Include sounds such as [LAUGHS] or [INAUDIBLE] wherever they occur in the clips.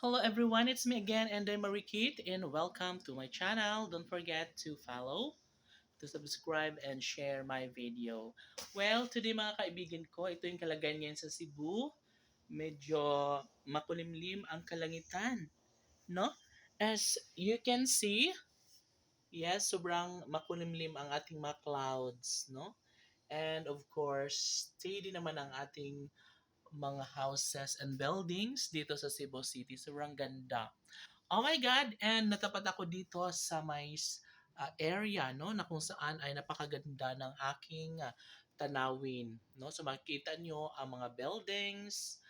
Hello everyone, it's me again, and I'm Marikit, and welcome to my channel. Don't forget to follow, to subscribe, and share my video. Well, today mga kaibigan ko, ito yung kalagayan ngayon sa Cebu. Medyo makulimlim ang kalangitan, no? As you can see, yes, sobrang makulimlim ang ating mga clouds, no? And of course, steady naman ang ating mga houses and buildings dito sa Cebu City. Sobrang ganda. Oh my God! And natapat ako dito sa may uh, area, no? Na kung saan ay napakaganda ng aking uh, tanawin, no? So makikita nyo ang mga buildings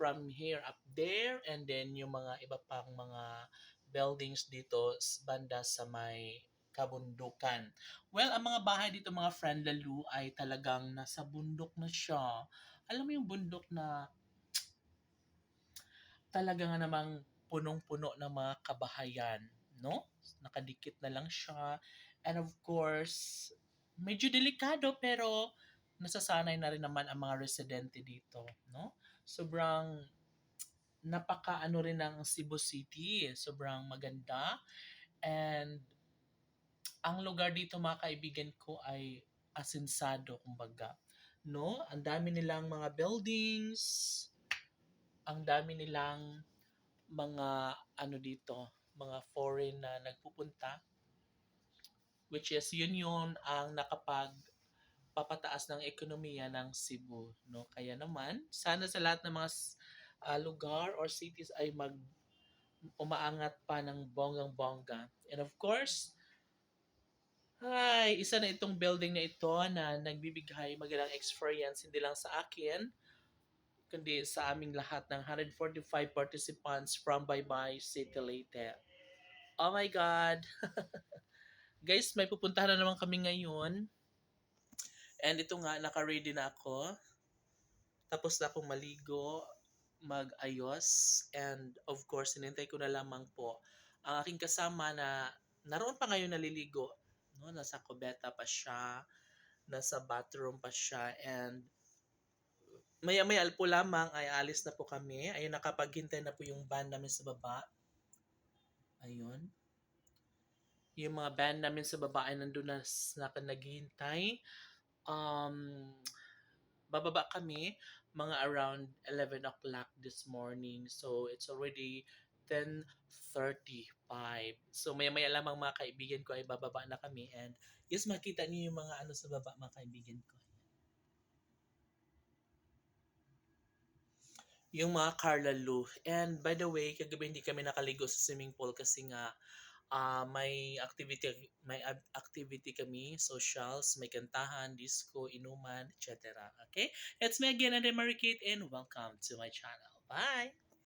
from here up there and then yung mga iba pang mga buildings dito banda sa may kabundukan. Well, ang mga bahay dito mga friend lalo ay talagang nasa bundok na siya. Alam mo yung bundok na talaga nga namang punong-puno ng mga kabahayan, no? Nakadikit na lang siya. And of course, medyo delikado pero nasasanay na rin naman ang mga residente dito, no? Sobrang napaka ano rin ng Cebu City, sobrang maganda. And ang lugar dito mga kaibigan ko ay asensado kumbaga. No? Ang dami nilang mga buildings, ang dami nilang mga ano dito, mga foreign na nagpupunta. Which is yun yun ang nakapag papataas ng ekonomiya ng Cebu no? Kaya naman sana sa lahat ng mga uh, lugar or cities ay mag umaangat pa ng bonggang-bongga. And of course ay, isa na itong building na ito na nagbibigay magandang experience hindi lang sa akin, kundi sa aming lahat ng 145 participants from Bye-Bye City Leyte. Oh my God! [LAUGHS] Guys, may pupuntahan na naman kami ngayon. And ito nga, naka-ready na ako. Tapos na akong maligo, mag-ayos, and of course, sinintay ko na lamang po ang aking kasama na naroon pa ngayon naliligo no nasa kubeta pa siya nasa bathroom pa siya and maya-maya po lamang ay alis na po kami. Ayun, nakapaghintay na po yung band namin sa baba. Ayun. Yung mga band namin sa baba ay nandun na, na naghihintay. Um, bababa kami mga around 11 o'clock this morning. So, it's already 10.35. So maya-maya lamang mga kaibigan ko ay bababa na kami and yes, makita niyo yung mga ano sa baba mga kaibigan ko. Yung mga Carla Lu. And by the way, kagabi hindi kami nakaligo sa swimming pool kasi nga uh, may activity may activity kami, socials, may kantahan, disco, inuman, etc. Okay? It's me again, Ande Marikit, and welcome to my channel. Bye!